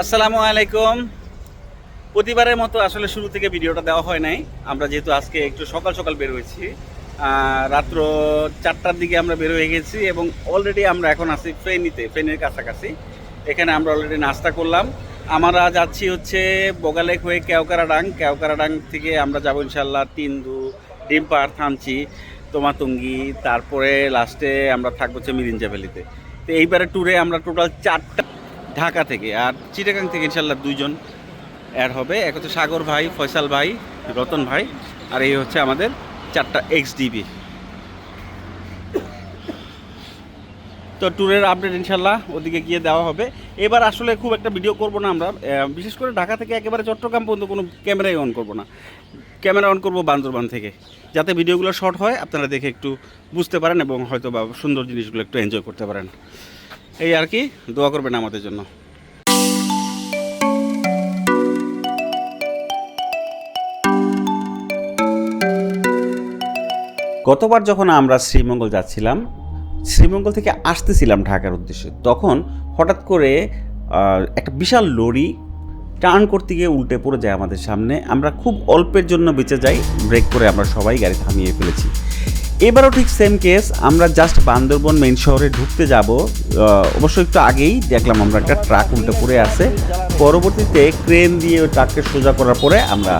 আসসালামু আলাইকুম। প্রতিবারের মতো আসলে শুরু থেকে ভিডিওটা দেওয়া হয় নাই। আমরা যেহেতু আজকে একটু সকাল সকাল বের হয়েছি রাত্র চারটার দিকে আমরা বের হয়ে গেছি এবং অলরেডি আমরা এখন আছি ফেনীতে, ফেনীর কাছাকাছি। এখানে আমরা অলরেডি নাস্তা করলাম। আমরা যাচ্ছি হচ্ছে বগালেক হয়ে কেওকারাডাং। কেওকারাডাং থেকে আমরা যাব ইনশাল্লাহ তিন্দু ডিম্পার থামচি তোমাতুঙ্গি, তারপরে লাস্টে আমরা থাকব হচ্ছে মিরিঞ্জা ভ্যালিতে। তো এইবারে ট্যুরে আমরা টোটাল চারটা ঢাকা থেকে। আর চিটাগাং থেকে ইনশাল্লাহ দুইজন অ্যাড হবে। এক হচ্ছে সাগর ভাই, ফয়সাল ভাই, রতন ভাই। আর এই হচ্ছে আমাদের চারটা এক্স ডিবি তো ট্যুরের আপডেট ইনশাল্লাহ ওদিকে গিয়ে দেওয়া হবে। এবার আসলে খুব একটা ভিডিও করব না আমরা। বিশেষ করে ঢাকা থেকে একেবারে চট্টগ্রাম পর্যন্ত কোনো ক্যামেরাই অন করব না। ক্যামেরা অন করব বান্দরবান থেকে। যাতে ভিডিওগুলো শর্ট হয়, আপনারা দেখে একটু বুঝতে পারেন এবং হয়তো বা সুন্দর জিনিসগুলো একটু এনজয় করতে পারেন। এই আর কি, দোয়া করবেন আমাদের জন্য। গতবার যখন আমরা শ্রীমঙ্গল যাচ্ছিলাম, শ্রীমঙ্গল থেকে আসতেছিলাম ঢাকার উদ্দেশ্যে, তখন হঠাৎ করে একটা বিশাল লরি টার্ন করতে গিয়ে উল্টে পড়ে যায় আমাদের সামনে। আমরা খুব অল্পের জন্য বেঁচে যাই, ব্রেক করে আমরা সবাই গাড়ি থামিয়ে ফেলেছি। এবারও ঠিক সেম কেস আমরা জাস্ট বান্দরবন মেইন শহরে ঢুকতে যাব। অবশ্য একটু আগেই দেখলাম আমরা একটা ট্রাক উল্টে পড়ে আছে। পরবর্তীতে ক্রেন দিয়ে ওই ট্রাককে সোজা করার পরে আমরা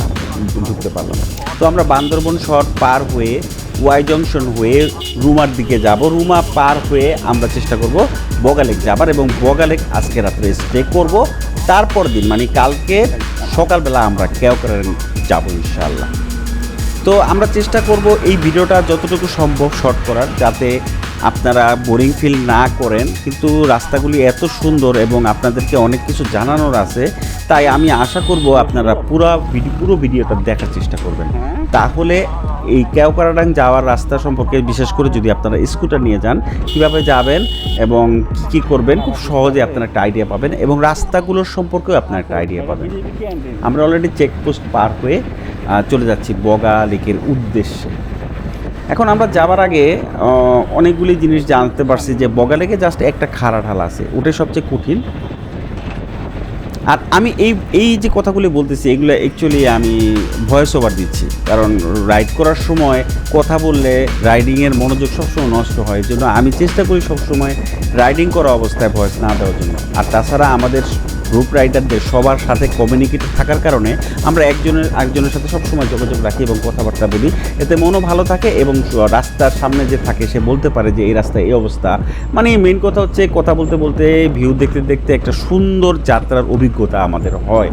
ঢুকতে পারলাম। তো আমরা বান্দরবন শহর পার হয়ে ওয়াই জংশন হয়ে রুমার দিকে যাব। রুমা পার হয়ে আমরা চেষ্টা করব বগালেক যাবার এবং বগালেক আজকে রাত্রে স্টে করব। তারপর দিন মানে কালকে সকালবেলা আমরা কেওকরেন যাব ইনশাআল্লাহ। তো আমরা চেষ্টা করব এই ভিডিওটা যতটুকু সম্ভব শর্ট করার যাতে আপনারা বোরিং ফিল না করেন কিন্তু রাস্তাগুলি এত সুন্দর এবং আপনাদেরকে অনেক কিছু জানানোর আছে তাই আমি আশা করব আপনারা পুরো ভিডিও পুরো ভিডিওটা দেখার চেষ্টা করবেন। তাহলে এই কেওকারাডাং যাওয়ার রাস্তা সম্পর্কে বিশেষ করে যদি আপনারা স্কুটার নিয়ে যান কীভাবে যাবেন এবং কী কী করবেন খুব সহজে আপনারা একটা আইডিয়া পাবেন এবং রাস্তাগুলোর সম্পর্কেও আপনারা একটা আইডিয়া পাবেন। আমরা অলরেডি চেকপোস্ট পার হয়ে চলে যাচ্ছি বগা লেকের উদ্দেশ্যে। এখন আমরা যাবার আগে অনেকগুলি জিনিস জানতে পারছি যে বগা লেকে জাস্ট একটা খাড়া ঢাল আছে ওটাই সবচেয়ে কঠিন। আর আমি এই এই যে কথাগুলি বলতেছি, এগুলো অ্যাকচুয়ালি আমি ভয়েস ওভার দিচ্ছি। কারণ রাইড করার সময় কথা বললে রাইডিংয়ের মনোযোগ সবসময় নষ্ট হয়, এই জন্য আমি চেষ্টা করি সবসময় রাইডিং করা অবস্থায় ভয়েস না দেওয়ার জন্য। আর তাছাড়া আমাদের গ্রুপ রাইডারদের সবার সাথে কমিউনিকেট থাকার কারণে আমরা একজনের একজনের সাথে সবসময় যোগাযোগ রাখি এবং কথাবার্তা বলি। এতে মনও ভালো থাকে এবং রাস্তার সামনে যে থাকে সে বলতে পারে যে, এই রাস্তায় এই অবস্থা। মানে মেন কথা হচ্ছে কথা বলতে বলতে ভিউ দেখতে দেখতে একটা সুন্দর যাত্রার অভিজ্ঞতা আমাদের হয়।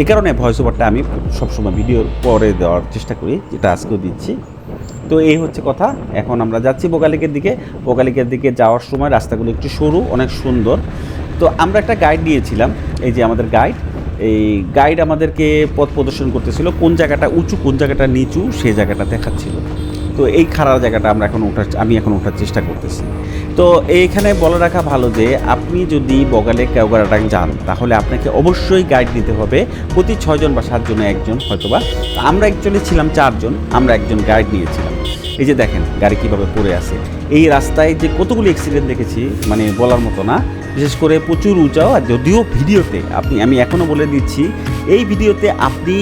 এই কারণে ভয়েস ওভারটা আমি সবসময় ভিডিওর পরে দেওয়ার চেষ্টা করি, যেটা আজকেও দিচ্ছি। তো এই হচ্ছে কথা। এখন আমরা যাচ্ছি বোকালিকের দিকে। বোকালিকের দিকে যাওয়ার সময় রাস্তাগুলো একটু সরু, অনেক সুন্দর। তো আমরা একটা গাইড নিয়েছিলাম, এই যে আমাদের গাইড এই গাইড আমাদেরকে পথ প্রদর্শন করতেছিল, কোন জায়গাটা উঁচু, কোন জায়গাটা নিচু সেই জায়গাটা দেখাচ্ছিল। তো এই খারাপ জায়গাটা আমরা এখন ওঠার আমি এখন ওঠার চেষ্টা করতেছি। তো এইখানে বলে রাখা ভালো যে, আপনি যদি বগালে কেওগারাটাং যান, তাহলে আপনাকে অবশ্যই গাইড নিতে হবে। প্রতি ছয়জন বা সাতজনে একজন হয়তোবা। আমরা অ্যাকচুয়ালি ছিলাম চারজন, আমরা একজন গাইড নিয়েছিলাম। এই যে দেখেন, গাড়ি কীভাবে পড়ে আছে। এই রাস্তায় যে কতগুলি অ্যাক্সিডেন্ট দেখেছি মানে বলার মতো না। বিশেষ করে প্রচুর উঁচাও, আর যদিও ভিডিওতে আপনি, আমি এখনও বলে দিচ্ছি, এই ভিডিওতে আপনি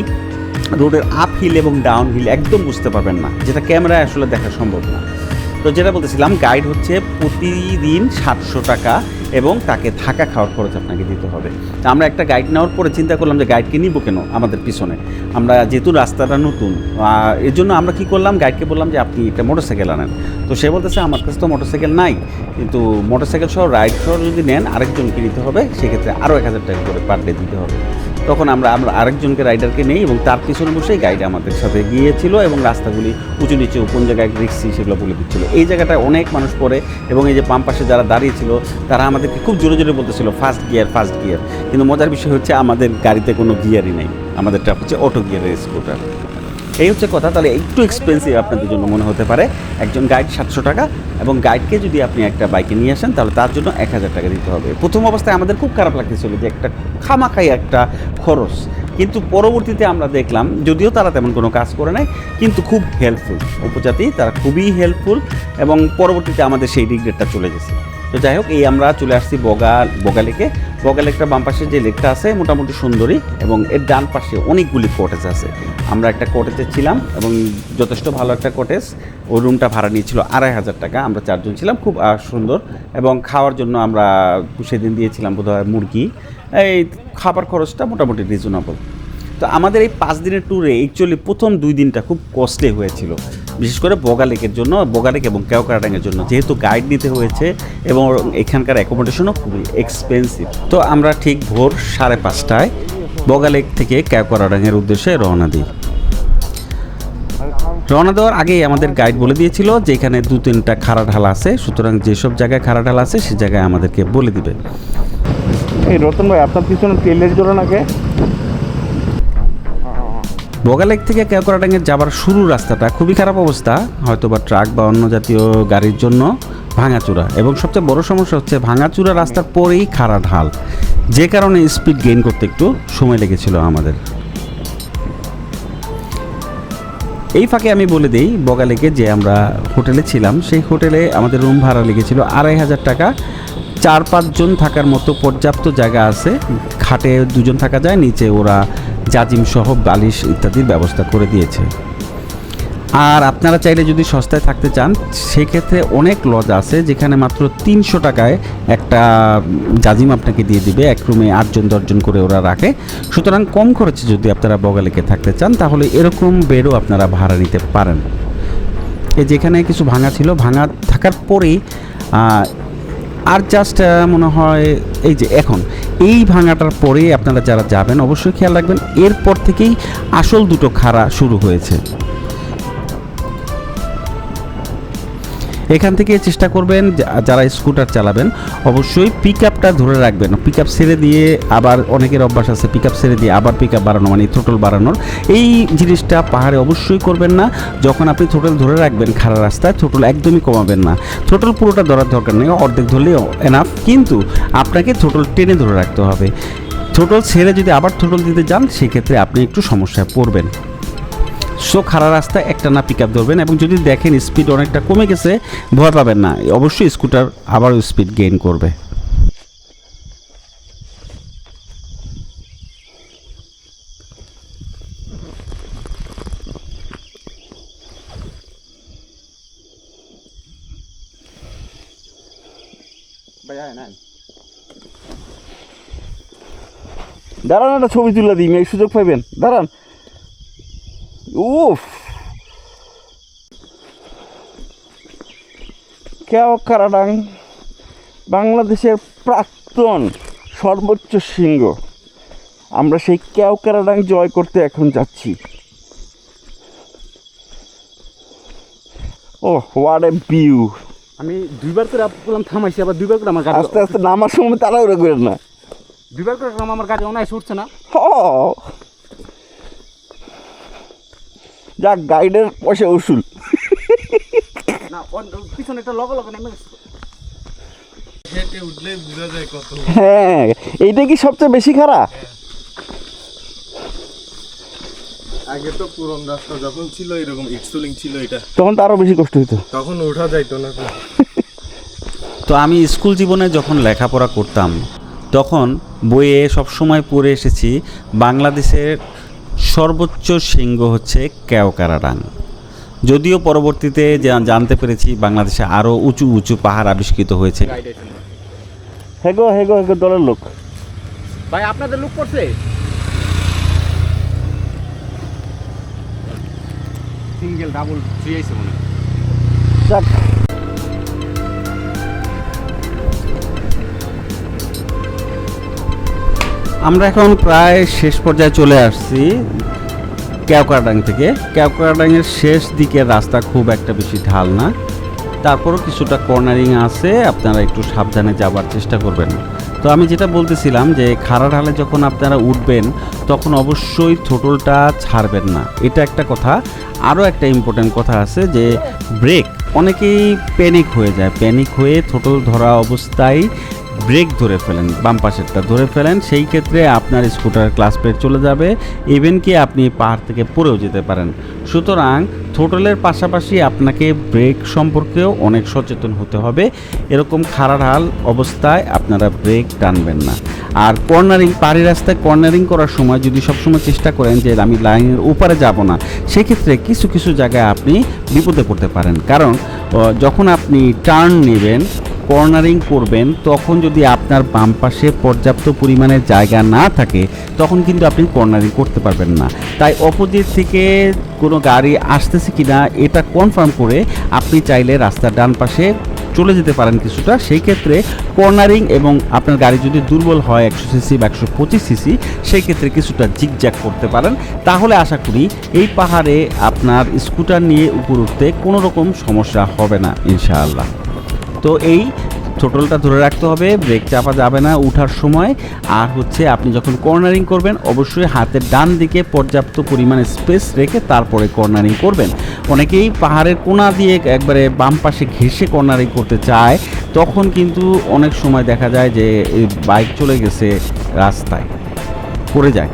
রোডের আপ হিল এবং ডাউন হিল একদম বুঝতে পারবেন না, যেটা ক্যামেরায় আসলে দেখা সম্ভব না। তো যেটা বলতেছিলাম গাইড হচ্ছে প্রতিদিন সাতশো টাকা এবং তাকে থাকা খাওয়ার খরচ আপনাকে দিতে হবে। আমরা একটা গাইড নেওয়ার পরে চিন্তা করলাম যে গাইডকে নিব কেন আমাদের পিছনে? আমরা যেহেতু রাস্তাটা নতুন এর জন্য আমরা কি করলাম? গাইডকে বললাম যে, আপনি একটা মোটরসাইকেল আনেন। তো সে বলতেছে, আমার কাছে তো মোটরসাইকেল নাই। কিন্তু মোটরসাইকেল সহ রাইড সহ যদি নেন, আরেকজনকে নিতে হবে, সেক্ষেত্রে আরও এক হাজার টাকা করে পার ডে দিতে হবে। তখন আমরা আমরা আরেকজনকে রাইডারকে নেই এবং তার পিছনে বসেই গাইড আমাদের সাথে গিয়েছিল এবং রাস্তাগুলি উঁচু নিচে কোন জায়গায় রিক্সি সেগুলো বলে দিচ্ছিল। এই জায়গাটায় অনেক মানুষ পড়ে এবং এই যে পাম্প পাশে যারা দাঁড়িয়েছিল তারা আমাদেরকে খুব জোরে জোরে বলতেছিল ফার্স্ট গিয়ার ফার্স্ট গিয়ার কিন্তু মজার বিষয় হচ্ছে আমাদের গাড়িতে কোনো গিয়ারই নেই। আমাদেরটা হচ্ছে অটো গিয়ারের স্কুটার এই হচ্ছে কথা, তাহলে একটু এক্সপেন্সিভ আপনাদের জন্য মনে হতে পারে। একজন গাইড সাতশো টাকা এবং গাইডকে যদি আপনি একটা বাইকে নিয়ে আসেন, তাহলে তার জন্য এক হাজার টাকা দিতে হবে। প্রথম অবস্থায় আমাদের খুব খারাপ লাগতেছিল যে একটা খামাখাই একটা খরচ। কিন্তু পরবর্তীতে আমরা দেখলাম, যদিও তারা তেমন কোনো কাজ করে নাই, কিন্তু খুব হেল্পফুল উপজাতি, তারা খুবই হেল্পফুল এবং পরবর্তীতে আমাদের সেই রিগ্রেটটা চলে গেছে। তো যাই হোক, এই আমরা চলে আসছি বগা বগা লেকে। বগা লেকটা বাম পাশে যে লেকটা আছে, মোটামুটি সুন্দরী, এবং এর ডান পাশে অনেকগুলি কটেজ আছে। আমরা একটা কটেজে ছিলাম, এবং যথেষ্ট ভালো একটা কটেজ ওই রুমটা ভাড়া নিয়েছিল আড়াই হাজার টাকা, আমরা চারজন ছিলাম, খুব সুন্দর। এবং খাওয়ার জন্য আমরা সেদিন দিয়েছিলাম বোধহয় মুরগি। এই খাবার খরচটা মোটামুটি রিজনেবল তো আমাদের এই পাঁচ দিনের ট্যুরে অ্যাকচুয়ালি প্রথম দুই দিনটা খুব কস্টলি হয়েছিল। বিশেষ করে বগালেকের জন্য, বগালেক এবং কেওকারাডাঙ্গের জন্য যেহেতু গাইড নিতে হয়েছে এবং এখানকার অ্যাকোমোডেশনও খুবই এক্সপেন্সিভ তো আমরা ঠিক ভোর সাড়ে পাঁচটায় বগালেক থেকে কেওকারাডাঙ্গের উদ্দেশ্যে রওনা দিই। রওনা দেওয়ার আগেই আমাদের গাইড বলে দিয়েছিল যে এখানে দু তিনটা খাড়া ঢাল আছে, সুতরাং যেসব জায়গায় খাড়া ঢাল আছে সে জায়গায় আমাদেরকে বলে দিবে। এই রতন ভাই, আপনার পিছনে তেলের জোড়া নাকি? বগালেক থেকে কেওকরাডাঙ্গের যাবার শুরু রাস্তাটা খুবই খারাপ অবস্থা হয়তো বা ট্রাক বা অন্য জাতীয় গাড়ির জন্য ভাঙাচূড়া এবং সবচেয়ে বড় সমস্যা হচ্ছে ভাঙাচূড়া রাস্তার পরেই খাড়া ঢাল। যে কারণে স্পিড গেইন করতে একটু সময় লেগেছিল আমাদের। এই ফাঁকে আমি বলে দিই বগালেকে যে আমরা হোটেলে ছিলাম, সেই হোটেলে আমাদের রুম ভাড়া লেগেছিল আড়াই হাজার টাকা। চার পাঁচজন থাকার মতো পর্যাপ্ত জায়গা আছে। খাটে দুজন থাকা যায়, নিচে ওরা জাজিম সহ বালিশ ইত্যাদির ব্যবস্থা করে দিয়েছে। আর আপনারা চাইলে যদি সস্তায় থাকতে চান, সেক্ষেত্রে অনেক লজ আছে যেখানে মাত্র তিনশো টাকায় একটা জাজিম আপনাকে দিয়ে দিবে। এক রুমে আটজন, দশজন করে ওরা রাখে। সুতরাং কম খরচে যদি আপনারা বগালেকে থাকতে চান, তাহলে এরকম বেডও আপনারা ভাড়া নিতে পারেন। যেখানে কিছু ভাঙা ছিল, ভাঙা থাকার পরেই আর জাস্ট মনে হয় এই যে এখন, এই ভাঙাটার পরে আপনারা যারা যাবেন, অবশ্যই খেয়াল রাখবেন, এরপর থেকেই আসল দুটো খাড়া শুরু হয়েছে। এখান থেকে চেষ্টা করবেন যারা স্কুটার চালাবেন, অবশ্যই পিক আপটা ধরে রাখবেন। পিক আপ ছেড়ে দিয়ে আবার অনেকের অভ্যাস আছে পিক আপ ছেড়ে দিয়ে আবার পিক আপ বাড়ানো মানে থ্রোটল বাড়ানোর। এই জিনিসটা পাহাড়ে অবশ্যই করবেন না। যখন আপনি থ্রোটল ধরে রাখবেন খাড়া রাস্তায়, থ্রোটল একদমই কমাবেন না। থ্রোটল পুরোটা ধরার দরকার নেই, অর্ধেক ধরলেও এনাফ কিন্তু আপনাকে থ্রোটল টেনে ধরে রাখতে হবে। থ্রোটল ছেড়ে যদি আবার থ্রোটল দিতে যান, সেক্ষেত্রে আপনি একটু সমস্যায় পড়বেন। সো খাড়া রাস্তায় একটা না পিক আপ ধরবেন এবং যদি দেখেন স্পিড অনেকটা কমে গেছে, ভয় পাবেন না। অবশ্যই স্কুটার আবারও স্পিড গেইন করবে। দাঁড়ান, একটা ছবি তুলে দিই, এই সুযোগ পাইবেন। দাঁড়ান। উফ কেও কারাডাং বাংলাদেশের প্রাক্তন সর্বোচ্চ শৃঙ্গ। আমরা সেই কেও কারাডাং জয় করতে এখন যাচ্ছি। ও হোয়াট এ ভিউ আমি দুইবার করে বললাম থামাইছি আবার দুইবার করে আমার গাড়ি আস্তে আস্তে নামার সময় তারা ওরা করেন না। দুইবার করে আমার গাড়ি অনায়াসে উঠছে না। হ। যাক গাইডের পয়সা উসুল। না পিছনে একটা লগে লগে নেমে হ্যাঁ এইটা কি সবচেয়ে বেশি খারাপ? আগে তো পুরন রাস্তা যখন ছিল এরকম ইটসুলিং ছিল এটা। তখন তো আরও বেশি কষ্ট হতো তখন ওঠা যাইতো না তো। তো আমি স্কুল জীবনে যখন লেখাপড়া করতাম তখন বইয়ে সবসময় পড়ে এসেছি বাংলাদেশের সর্বোচ্চ শৃঙ্গ হচ্ছে কেওকারাডাং যদিও পরবর্তীতে জানতে পেরেছি বাংলাদেশে আরও উঁচু উঁচু পাহাড় আবিষ্কৃত হয়েছে। হেগো হেগো হেগো দলের লোক। ভাই আপনাদের লুক পড়ছে? সিঙ্গেল ডাবল থ্রি আইছে মনে হয়। আমরা এখন প্রায় শেষ পর্যায়ে চলে আসছি ক্যাওকারাডাং থেকে। ক্যাওকারাডাংয়ের শেষ দিকের রাস্তা খুব একটা বেশি ঢাল না। তারপরও কিছুটা কর্নারিং আছে, আপনারা একটু সাবধানে যাবার চেষ্টা করবেন। তো আমি যেটা বলতেছিলাম যে খাড়া ঢালে যখন আপনারা উঠবেন, তখন অবশ্যই থোটলটা ছাড়বেন না। এটা একটা কথা। আরও একটা ইম্পর্ট্যান্ট কথা আছে যে ব্রেক, অনেকেই প্যানিক হয়ে যায়। প্যানিক হয়ে থোটল ধরা অবস্থায় ব্রেক ধরে ফেলেন, বাম পাশেরটা ধরে ফেলেন, সেই ক্ষেত্রে আপনার স্কুটার ক্লাস প্লেট চলে যাবে ইভেন কি আপনি পাহাড় থেকে পড়েও যেতে পারেন। সুতরাং থ্রোটলের পাশাপাশি আপনাকে ব্রেক সম্পর্কেও অনেক সচেতন হতে হবে। এরকম খারাপ অবস্থায় আপনারা ব্রেক টানবেন না। আর কর্নারিং, পাহাড়ি রাস্তায় কর্নারিং করার সময় যদি সবসময় চেষ্টা করেন যে আমি লাইনের উপরে যাব না, সেক্ষেত্রে কিছু কিছু জায়গায় আপনি বিপদে পড়তে পারেন। কারণ যখন আপনি টার্ন নেবেন কর্নারিং করবেন, তখন যদি আপনার বাম পাশে পর্যাপ্ত পরিমাণে জায়গা না থাকে, তখন কিন্তু আপনি কর্নারিং করতে পারবেন না। তাই অপোজিট থেকে কোনো গাড়ি আসতেছে কিনা, এটা কনফার্ম করে আপনি চাইলে রাস্তার ডান পাশে চলে যেতে পারেন কিছুটা। সেই ক্ষেত্রে কর্নারিং এবং আপনার গাড়ি যদি দুর্বল হয় একশো সিসি বা একশো পঁচিশ সিসি, সেই ক্ষেত্রে কিছুটা জিগজ্যাগ করতে পারেন। তাহলে আশা করি এই পাহাড়ে আপনার স্কুটার নিয়ে উপর উঠতে কোনো রকম সমস্যা হবে না, ইনশাআল্লাহ। তো এই থ্রোটলটা ধরে রাখতে হবে, ব্রেক চাপা যাবে না উঠার সময়। আর হচ্ছে আপনি যখন কর্নারিং করবেন, অবশ্যই হাতের ডান দিকে পর্যাপ্ত পরিমাণে স্পেস রেখে তারপরে কর্নারিং করবেন। অনেকেই পাহাড়ের কোনা দিয়ে একবারে বাম পাশে ঘেসে কর্নারিং করতে চায়, তখন কিন্তু অনেক সময় দেখা যায় যে বাইক চলে গেছে রাস্তায়, পড়ে যায়।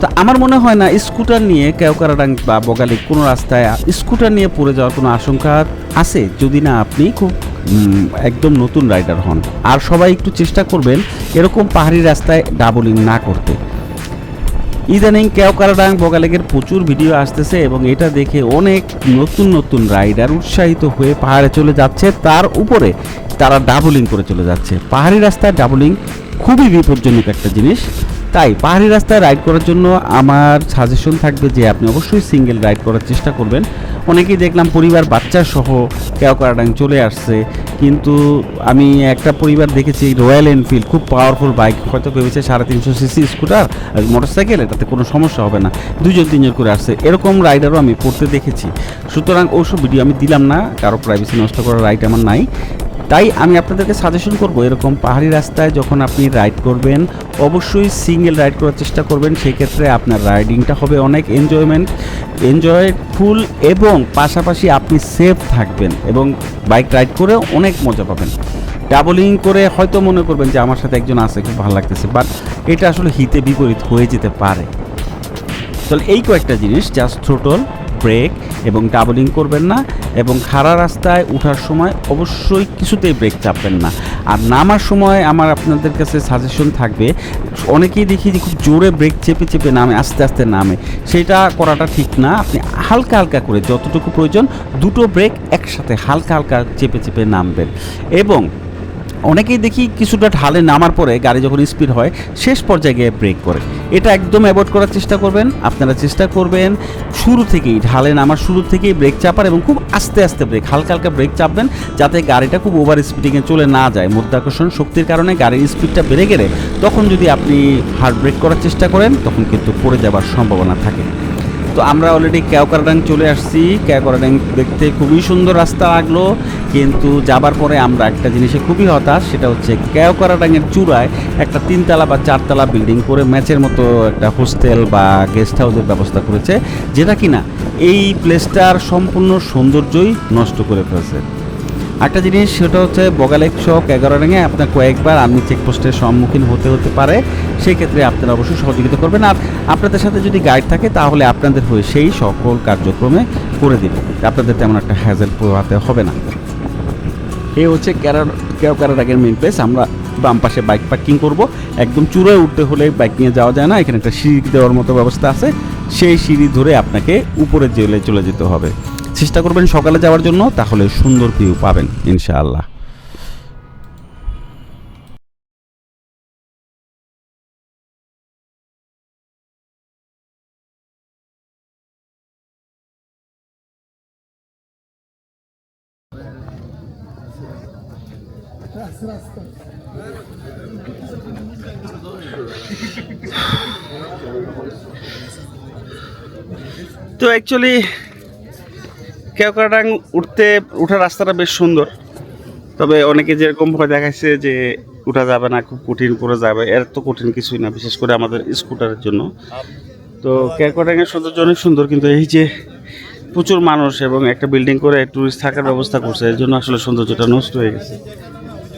তো আমার মনে হয় না স্কুটার নিয়ে কেওকারাডাং বা বগালি কোনো রাস্তায় স্কুটার নিয়ে পড়ে যাওয়ার কোনো আশঙ্কা আছে? যদি না, আপনি খুব একদম নতুন রাইডার হন। আর সবাই একটু চেষ্টা করবেন এরকম পাহাড়ি রাস্তায় ডাবলিং না করতে। ইদানিং কেওকারাডাং বগালেগের প্রচুর ভিডিও আসতেছে এবং এটা দেখে অনেক নতুন নতুন রাইডার উৎসাহিত হয়ে পাহাড়ে চলে যাচ্ছে। তার উপরে তারা ডাবলিং করে চলে যাচ্ছে। পাহাড়ি রাস্তায় ডাবলিং খুবই বিপজ্জনক একটা জিনিস। তাই পাহাড়ি রাস্তায় রাইড করার জন্য আমার সাজেশন থাকবে যে আপনি অবশ্যই সিঙ্গেল রাইড করার চেষ্টা করবেন। অনেকেই দেখলাম পরিবার, বাচ্চা সহ কেওকারাডাং চলে আসছে। কিন্তু আমি একটা পরিবার দেখেছি রয়্যাল এনফিল্ড খুব পাওয়ারফুল বাইক হয়তো ভেবেছে সাড়ে তিনশো সিসি স্কুটার আর মোটর মোটরসাইকেল তাতে কোনো সমস্যা হবে না। দুজন, তিনজন করে আসছে। এরকম রাইডারও আমি পড়তে দেখেছি। সুতরাং ওসব ভিডিও আমি দিলাম না, কারও প্রাইভেসি নষ্ট করার রাইট আমার নাই। তাই আমি আপনাদেরকে সাজেশন করব, এরকম পাহাড়ি রাস্তায় যখন আপনি রাইড করবেন, অবশ্যই সিঙ্গেল রাইড করার চেষ্টা করবেন। সেক্ষেত্রে আপনার রাইডিংটা হবে অনেক এনজয়মেন্ট এনজয়ফুল এবং পাশাপাশি আপনি সেফ থাকবেন এবং বাইক রাইড করে অনেক মজা পাবেন। ডাবলিং করে হয়তো মনে করবেন যে আমার সাথে একজন আছে, খুব ভালো লাগতেছে বাট এটা আসলে হিতে বিপরীত হয়ে যেতে পারে। তাহলে এই কয়েকটা জিনিস জাস্ট থ্রোটল ব্রেক এবং ডাবলিং করবেন না এবং খাড়া রাস্তায় ওঠার সময় অবশ্যই কিছুতেই ব্রেক চাপবেন না। আর নামার সময় আমার আপনাদের কাছে সাজেশন থাকবে, অনেকেই দেখি যে খুব জোরে ব্রেক চেপে চেপে নামে, আস্তে আস্তে নামে। সেটা করাটা ঠিক না, আপনি হালকা হালকা করে যতটুকু প্রয়োজন দুটো ব্রেক একসাথে হালকা হালকা চেপে চেপে নামবেন। এবং অনেকেই দেখি কিছুটা ঢালে নামার পরে গাড়ি যখন স্পিড হয়, শেষ পর্যায়ে গিয়ে ব্রেক করে। এটা একদম অ্যাভয়েড করার চেষ্টা করবেন। আপনারা চেষ্টা করবেন শুরু থেকেই, ঢালে নামার শুরু থেকেই ব্রেক চাপার এবং খুব আস্তে আস্তে ব্রেক হালকা হালকা ব্রেক চাপবেন যাতে গাড়িটা খুব ওভার স্পিডিংয়ে চলে না যায়। মধ্যাকর্ষণ শক্তির কারণে গাড়ির স্পিডটা বেড়ে গেলে তখন যদি আপনি হার্ড ব্রেক করার চেষ্টা করেন, তখন কিন্তু পড়ে যাওয়ার সম্ভাবনা থাকে। তো আমরা অলরেডি কেওকারাডাং চলে আসছি। কেওকারাডাং দেখতে খুবই সুন্দর রাস্তা লাগল, কিন্তু যাবার পরে আমরা একটা জিনিসে খুবই হতাশ, সেটা হচ্ছে কেওকারাডাংয়ের চূড়ায় একটা তিনতলা বা চারতলা বিল্ডিং করে ম্যাচের মতো একটা হোস্টেল বা গেস্ট হাউসের ব্যবস্থা করেছে, যেটা কিনা এই প্লেসটার সম্পূর্ণ সৌন্দর্যই নষ্ট করে ফেলছে। একটা জিনিস, সেটা হচ্ছে বগালেক শখ এগারো রেঙে আপনার কয়েকবার আপনি চেকপোস্টের সম্মুখীন হতে হতে পারে। সেই ক্ষেত্রে আপনারা অবশ্যই সহযোগিতা করবেন। আর আপনাদের সাথে যদি গাইড থাকে, তাহলে আপনাদের হয়ে সেই সকল কার্যক্রমে করে দিবে। আপনাদের তেমন একটা হ্যাজেল পোহাতে হবে না। এই হচ্ছে ক্যারার কেউ ক্যারাডাগের মেন প্লেস আমরা বাম পাশে বাইক পার্কিং করব। একদম চূড়ায় উঠতে হলে বাইক নিয়ে যাওয়া যায় না। এখানে একটা সিঁড়ি দেওয়ার মতো ব্যবস্থা আছে। সেই সিঁড়ি ধরে আপনাকে উপরে জেলে চলে যেতে হবে। চেষ্টা করবেন সকালে যাওয়ার জন্য তাহলে সুন্দর ভিউ পাবেন ইনশাআল্লাহ। তো অ্যাকচুয়ালি কেওকাটাং উঠতে, উঠার রাস্তাটা বেশ সুন্দর। তবে অনেকে যেরকম ভয় দেখাচ্ছে যে উঠা যাবে না, খুব কঠিন করে যাবে, এর তো কঠিন কিছুই না, বিশেষ করে আমাদের স্কুটারের জন্য। তো কেওকাটাংয়ের সৌন্দর্য অনেক সুন্দর, কিন্তু এই যে প্রচুর মানুষ এবং একটা বিল্ডিং করে ট্যুরিস্ট থাকার ব্যবস্থা করছে, এর জন্য আসলে সৌন্দর্যটা নষ্ট হয়ে গেছে।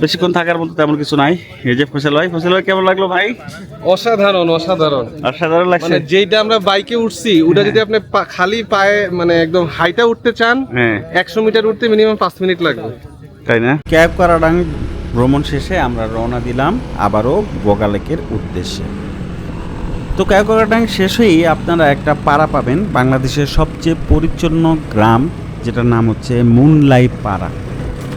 বেশিক্ষণ থাকার মতো তেমন কিছু নাই। এই যে ফসল ভাই ফসল ভাই কেমন লাগল ভাই? অসাধারণ অসাধারণ। অসাধারণ লাগছে। যেটা আমরা বাইকে উঠছি ওটা যদি আপনি পা- খালি পায়ে মানে একদম হাইটা উঠতে চান হ্যাঁ। একশো মিটার উঠতে মিনিমাম পাঁচ মিনিট লাগবে। তাই না? ক্যাব করাডাং ভ্রমণ শেষে আমরা রওনা দিলাম আবারও বগালেকের উদ্দেশ্যে। তো ক্যাব করাডাং শেষ হয়েই আপনারা একটা পাড়া পাবেন বাংলাদেশের সবচেয়ে পরিচ্ছন্ন গ্রাম যেটার নাম হচ্ছে মুনলাই পাড়া।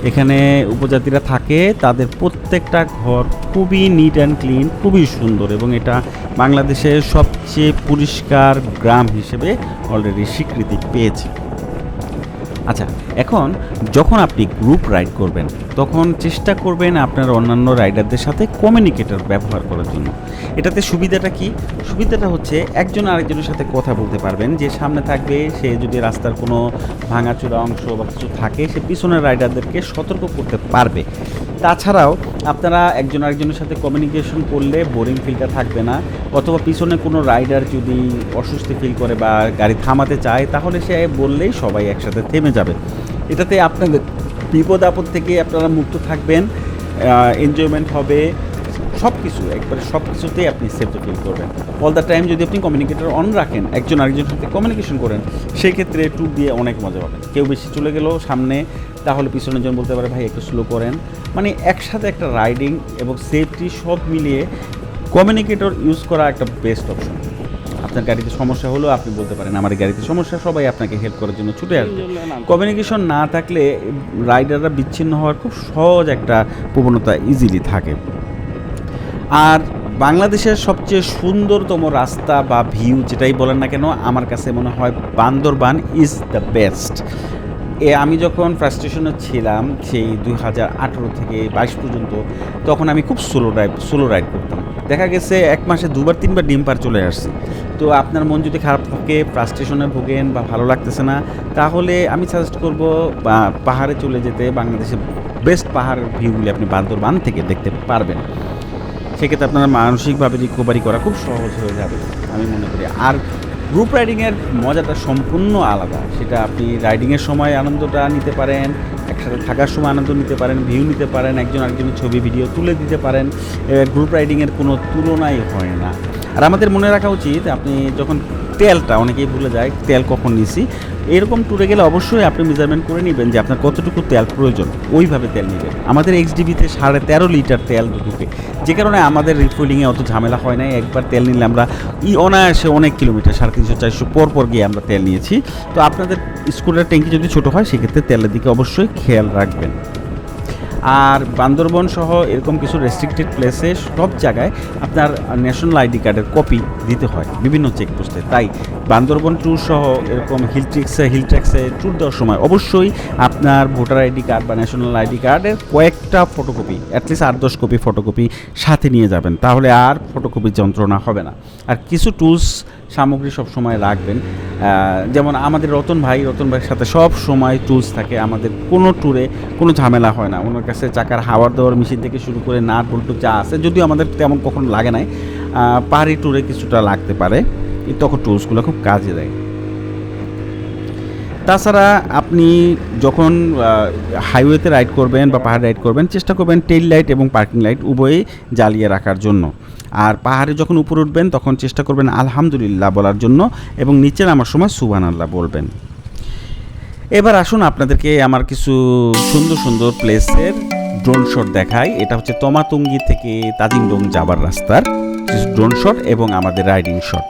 এখানে উপজাতিরা থাকে, তাদের প্রত্যেকটা ঘর খুবই নিট অ্যান্ড ক্লিন খুবই সুন্দর এবং এটা বাংলাদেশের সবচেয়ে পরিষ্কার গ্রাম হিসেবে অলরেডি স্বীকৃতি পেয়েছে। আচ্ছা এখন যখন আপনি গ্রুপ রাইড করবেন, তখন চেষ্টা করবেন আপনার অন্যান্য রাইডারদের সাথে কমিউনিকেটর ব্যবহার করার জন্য। এটাতে সুবিধাটা কি? সুবিধাটা হচ্ছে একজন আরেকজনের সাথে কথা বলতে পারবেন, যে সামনে থাকবে, সে যদি রাস্তার কোনো ভাঙাচোরা অংশ বা কিছু থাকে, সে পিছনের রাইডারদেরকে সতর্ক করতে পারবে। তাছাড়াও আপনারা একজন আরেকজনের সাথে কমিউনিকেশন করলে বোরিং ফিলটা থাকবে না। অথবা পিছনে কোনো রাইডার যদি অস্বস্তি ফিল করে বা গাড়ি থামাতে চায়, তাহলে সে বললেই সবাই একসাথে থেমে যাবে। এটাতে আপনাদের বিপদ আপদ থেকে আপনারা মুক্ত থাকবেন এনজয়মেন্ট হবে সব কিছু একবারে সব কিছুতেই আপনি সেফটি ফিল করবেন। অল দ্য টাইম যদি আপনি কমিউনিকেটর অন রাখেন, একজন আরেকজনের সাথে কমিউনিকেশন করেন সেই ক্ষেত্রে ট্যুর দিয়ে অনেক মজা পাবেন। কেউ বেশি চলে গেলেও সামনে, তাহলে পিছনের জন বলতে পারে, ভাই, একটু স্লো করেন। মানে একসাথে একটা রাইডিং এবং সেফটি সব মিলিয়ে কমিউনিকেটর ইউজ করা একটা বেস্ট অপশন আপনার গাড়িতে সমস্যা হলেও আপনি বলতে পারেন আমার গাড়িতে সমস্যা সবাই আপনাকে হেল্প করার জন্য ছুটে আসবে। কমিউনিকেশন না থাকলে রাইডাররা বিচ্ছিন্ন হওয়ার খুব সহজ একটা প্রবণতা ইজিলি থাকে। আর বাংলাদেশের সবচেয়ে সুন্দরতম রাস্তা বা ভিউ যেটাই বলেন না কেন আমার কাছে মনে হয় বান্দরবান ইজ দ্য বেস্ট এ, আমি যখন ফ্রাস্ট্রেশনে ছিলাম, সেই দুই হাজার আঠেরো থেকে বাইশ পর্যন্ত, তখন আমি খুব সোলো রাইড সোলো রাইড করতাম। দেখা গেছে এক মাসে দুবার, তিনবার ডিম পার চলে আসছি। তো আপনার মন যদি খারাপ থাকে ফ্রাস্ট্রেশনে ভোগেন বা ভালো লাগতেছে না, তাহলে আমি সাজেস্ট করব, বা পাহাড়ে চলে যেতে বাংলাদেশে বেস্ট পাহাড় ভিউগুলি আপনি বান্দরবান থেকে দেখতে পারবেন। সেক্ষেত্রে আপনার মানসিকভাবে রিকভারি করা খুব সহজ হয়ে যাবে, আমি মনে করি। আর গ্রুপ রাইডিংয়ের মজাটা সম্পূর্ণ আলাদা। সেটা আপনি রাইডিংয়ের সময় আনন্দটা নিতে পারেন, একসাথে থাকার সময় আনন্দ নিতে পারেন ভিউ নিতে পারেন, একজন আরেকজনের ছবি ভিডিও তুলে দিতে পারেন। গ্রুপ রাইডিংয়ের কোনো তুলনাই হয় না। আর আমাদের মনে রাখা উচিত, আপনি যখন তেলটা, অনেকেই ভুলে যায়, তেল কখন নিছি? এরকম ট্যুরে গেলে অবশ্যই আপনি মেজারমেন্ট করে নেবেন যে আপনার কতটুকু তেল প্রয়োজন। ওইভাবে তেল নেবেন। আমাদের এক্সডিবিতে সাড়ে তেরো লিটার তেল ঢুকে। যে কারণে আমাদের রিফুলিংয়ে অত ঝামেলা হয় না একবার তেল নিলে আমরা ই অনায়াসে অনেক কিলোমিটার, সাড়ে তিনশো, চারশো পর পর গিয়ে আমরা তেল নিয়েছি। তো আপনাদের স্কুলের ট্যাঙ্কি যদি ছোটো হয়, সেক্ষেত্রে তেলের দিকে অবশ্যই খেয়াল রাখবেন। আর বান্দরবন সহ এরকম কিছু রেস্ট্রিক্টেড প্লেসে সব জায়গায় আপনার ন্যাশনাল আইডি কার্ডের কপি দিতে হয়, বিভিন্ন চেকপোস্টে তাই বান্দরবন ট্যুর সহ এরকম হিল ট্রিক্সে হিল ট্র্যাক্সে ট্যুর দেওয়ার সময় অবশ্যই আপনার ভোটার আইডি কার্ড বা ন্যাশনাল আইডি কার্ডের কয়েকটা ফটোকপি অ্যাটলিস্ট আট দশ কপি ফটোকপি সাথে নিয়ে যাবেন। তাহলে আর ফটোকপির যন্ত্রণা হবে না। আর কিছু টুলস সামগ্রী সব সময় রাখবেন। যেমন আমাদের রতন ভাই, রতন ভাইয়ের সাথে সব সময় টুলস থাকে। আমাদের কোনো ট্যুরে কোনো ঝামেলা হয় না। ওনার কাছে চাকার হাওয়ার দেওয়ার মেশিন থেকে শুরু করে নাট বল্টু যা আছে, যদিও আমাদের তেমন কখনো লাগে নাই পাহাড়ি ট্যুরে কিছুটা লাগতে পারে। তখন টুলসগুলো খুব কাজে দেয়। তাছাড়া আপনি যখন হাইওয়েতে রাইড করবেন বা পাহাড়ে রাইড করবেন, চেষ্টা করবেন টেইল লাইট এবং পার্কিং লাইট উভয়ই জ্বালিয়ে রাখার জন্য। আর পাহাড়ে যখন উপরে উঠবেন, তখন চেষ্টা করবেন আলহামদুলিল্লাহ বলার জন্য এবং নিচে নামার সময় সুবান আল্লাহ বলবেন। এবার আসুন আপনাদেরকে আমার কিছু সুন্দর সুন্দর প্লেসের ড্রোন শট দেখাই। এটা হচ্ছে তমাতুঙ্গি থেকে তাজিংডং যাবার রাস্তার ড্রোন শট এবং আমাদের রাইডিং শট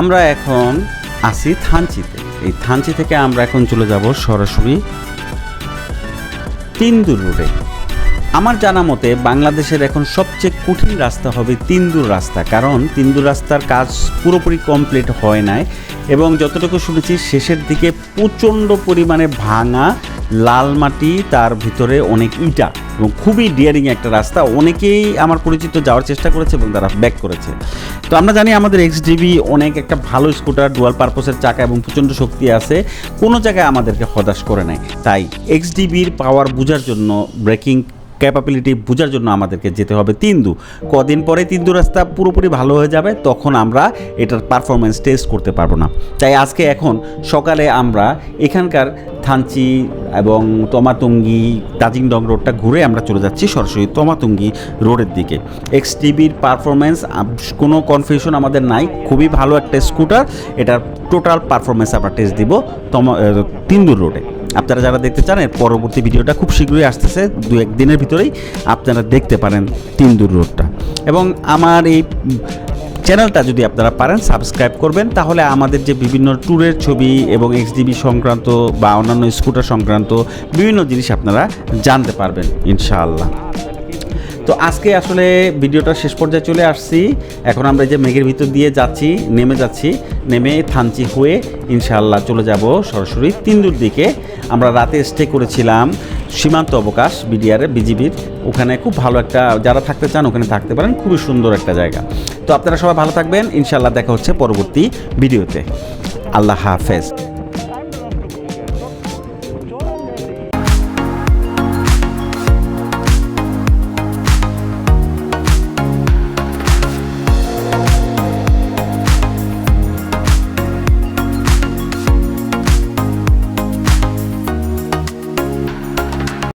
আমরা এখন আছি থানচিতে। এই থানচি থেকে আমরা এখন চলে যাব সরাসরি তিনদুর রোডে। আমার জানা মতে বাংলাদেশের এখন সবচেয়ে কঠিন রাস্তা হবে তিনদুর রাস্তা, কারণ তিনদুর রাস্তার কাজ পুরোপুরি কমপ্লিট হয় নাই এবং যতটুকু শুনেছি শেষের দিকে প্রচণ্ড পরিমাণে ভাঙা লাল মাটি তার ভিতরে অনেক ইটা। এবং খুবই ডিয়ারিং একটা রাস্তা। অনেকেই আমার পরিচিত যাওয়ার চেষ্টা করেছে এবং তারা ব্যাক করেছে। তো আমরা জানি আমাদের এক্সডিবি অনেক একটা ভালো স্কুটার ডুয়াল পারপোসের চাকা এবং প্রচণ্ড শক্তি আছে। কোনো জায়গায় আমাদেরকে হতাশ করে নেয় তাই এক্সডিবির পাওয়ার বোঝার জন্য ব্রেকিং ক্যাপাবিলিটি বোঝার জন্য আমাদেরকে যেতে হবে তিন্দু। কদিন পরে তিন্দু রাস্তা পুরোপুরি ভালো হয়ে যাবে, তখন আমরা এটার পারফরমেন্স টেস্ট করতে পারব না। তাই আজকে এখন সকালে আমরা এখানকার থানচি এবং তমাতুঙ্গি তাজিংডং রোডটা ঘুরে আমরা চলে যাচ্ছি সরাসরি তমাতুঙ্গি রোডের দিকে। এক্স টিভির পারফরমেন্স কোনো কনফিউশন আমাদের নাই, খুবই ভালো একটা স্কুটার এটার টোটাল পারফরমেন্স আমরা টেস্ট দিব তমা তিন্দুর রোডে আপনারা যারা দেখতে চান, এর পরবর্তী ভিডিওটা খুব শীঘ্রই আসতেছে, দু একদিনের ভিতরেই আপনারা দেখতে পারেন তিনদুর রোডটা। এবং আমার এই চ্যানেলটা যদি আপনারা পারেন, সাবস্ক্রাইব করবেন, তাহলে আমাদের যে বিভিন্ন ট্যুরের ছবি এবং এক্সডিবি সংক্রান্ত বা অন্যান্য স্কুটার সংক্রান্ত বিভিন্ন জিনিস আপনারা জানতে পারবেন, ইনশাআল্লাহ। তো আজকে আসলে ভিডিওটা শেষ পর্যায়ে চলে আসছি। এখন আমরা যে মেঘের ভিতর দিয়ে যাচ্ছি, নেমে যাচ্ছি, নেমে থানচি হয়ে ইনশাআল্লাহ চলে যাব সরাসরি তিনদুর দিকে। আমরা রাতে স্টে করেছিলাম সীমান্ত অবকাশ বিডিআরে বিজিবির। ওখানে খুব ভালো একটা, যারা থাকতে চান ওখানে থাকতে পারেন, খুবই সুন্দর একটা জায়গা। তো আপনারা সবাই ভালো থাকবেন, ইনশাআল্লাহ দেখা হচ্ছে পরবর্তী ভিডিওতে। আল্লাহ হাফেজ।